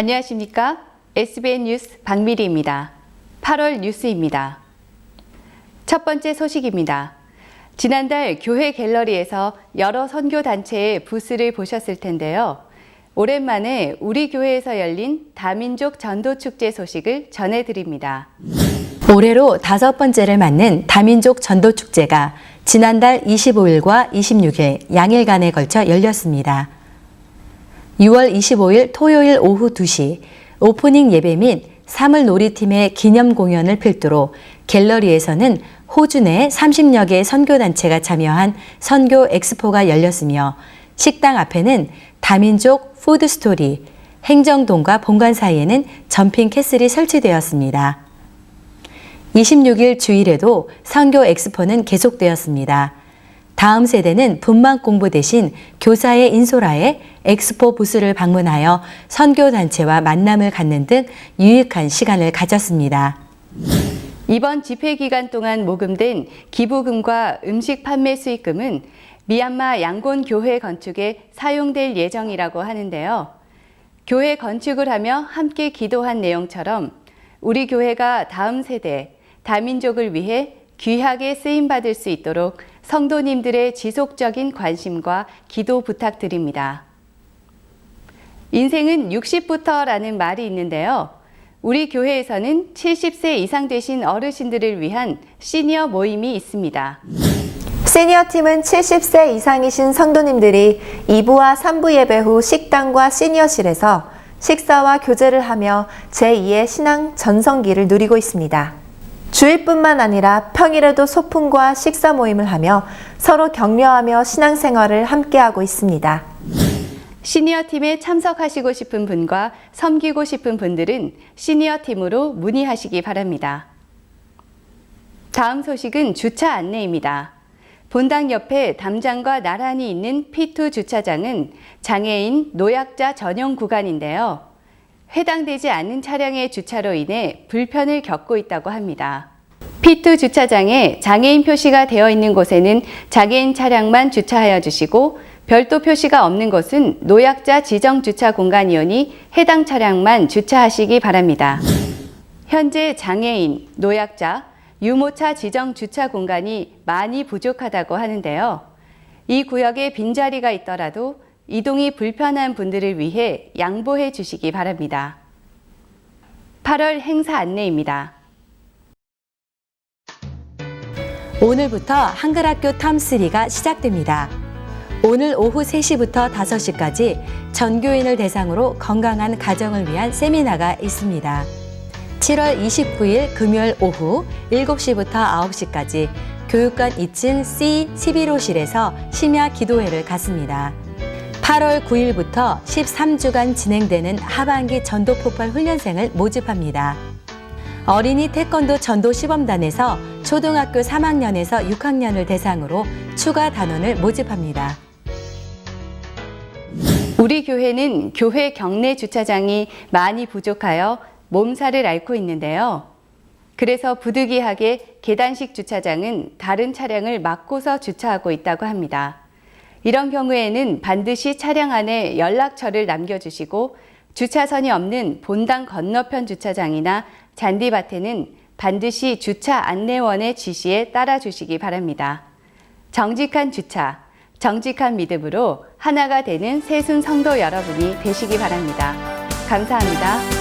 안녕하십니까? SBN 뉴스 박미리입니다. 8월 뉴스입니다. 첫 번째 소식입니다. 지난달 교회 갤러리에서 여러 선교 단체의 부스를 보셨을 텐데요. 오랜만에 우리 교회에서 열린 다민족 전도 축제 소식을 전해드립니다. 올해로 다섯 번째를 맞는 다민족 전도 축제가 지난달 25일과 26일 양일간에 걸쳐 열렸습니다. 6월 25일 토요일 오후 2시 오프닝 예배 및 사물 놀이팀의 기념 공연을 필두로 갤러리에서는 호주 내 30여 개 선교단체가 참여한 선교 엑스포가 열렸으며 식당 앞에는 다민족 푸드스토리, 행정동과 본관 사이에는 점핑 캐슬이 설치되었습니다. 26일 주일에도 선교 엑스포는 계속되었습니다. 다음 세대는 분만 공부 대신 교사의 인솔하에 엑스포 부스를 방문하여 선교 단체와 만남을 갖는 등 유익한 시간을 가졌습니다. 이번 집회 기간 동안 모금된 기부금과 음식 판매 수익금은 미얀마 양곤 교회 건축에 사용될 예정이라고 하는데요. 교회 건축을 하며 함께 기도한 내용처럼 우리 교회가 다음 세대 다민족을 위해 귀하게 쓰임 받을 수 있도록 성도님들의 지속적인 관심과 기도 부탁드립니다. 인생은 60부터라는 말이 있는데요. 우리 교회에서는 70세 이상 되신 어르신들을 위한 시니어 모임이 있습니다. 시니어 팀은 70세 이상이신 성도님들이 2부와 3부 예배 후 식당과 시니어실에서 식사와 교제를 하며 제2의 신앙 전성기를 누리고 있습니다. 주일뿐만 아니라 평일에도 소풍과 식사 모임을 하며 서로 격려하며 신앙생활을 함께하고 있습니다. 시니어 팀에 참석하시고 싶은 분과 섬기고 싶은 분들은 시니어 팀으로 문의하시기 바랍니다. 다음 소식은 주차 안내입니다. 본당 옆에 담장과 나란히 있는 P2 주차장은 장애인, 노약자 전용 구간인데요. 해당되지 않는 차량의 주차로 인해 불편을 겪고 있다고 합니다. P2 주차장에 장애인 표시가 되어 있는 곳에는 장애인 차량만 주차하여 주시고 별도 표시가 없는 곳은 노약자 지정 주차 공간이오니 해당 차량만 주차하시기 바랍니다. 현재 장애인, 노약자, 유모차 지정 주차 공간이 많이 부족하다고 하는데요. 이 구역에 빈자리가 있더라도 이동이 불편한 분들을 위해 양보해 주시기 바랍니다. 8월 행사 안내입니다. 오늘부터 한글학교 텀3가 시작됩니다. 오늘 오후 3시부터 5시까지 전교인을 대상으로 건강한 가정을 위한 세미나가 있습니다. 7월 29일 금요일 오후 7시부터 9시까지 교육관 2층 C 11호실에서 심야 기도회를 갖습니다. 8월 9일부터 13주간 진행되는 하반기 전도 폭발 훈련생을 모집합니다. 어린이 태권도 전도 시범단에서 초등학교 3학년에서 6학년을 대상으로 추가 단원을 모집합니다. 우리 교회는 교회 경내 주차장이 많이 부족하여 몸살을 앓고 있는데요. 그래서 부득이하게 계단식 주차장은 다른 차량을 막고서 주차하고 있다고 합니다. 이런 경우에는 반드시 차량 안에 연락처를 남겨주시고 주차선이 없는 본당 건너편 주차장이나 잔디밭에는 반드시 주차 안내원의 지시에 따라 주시기 바랍니다. 정직한 주차, 정직한 믿음으로 하나가 되는 세순 성도 여러분이 되시기 바랍니다. 감사합니다.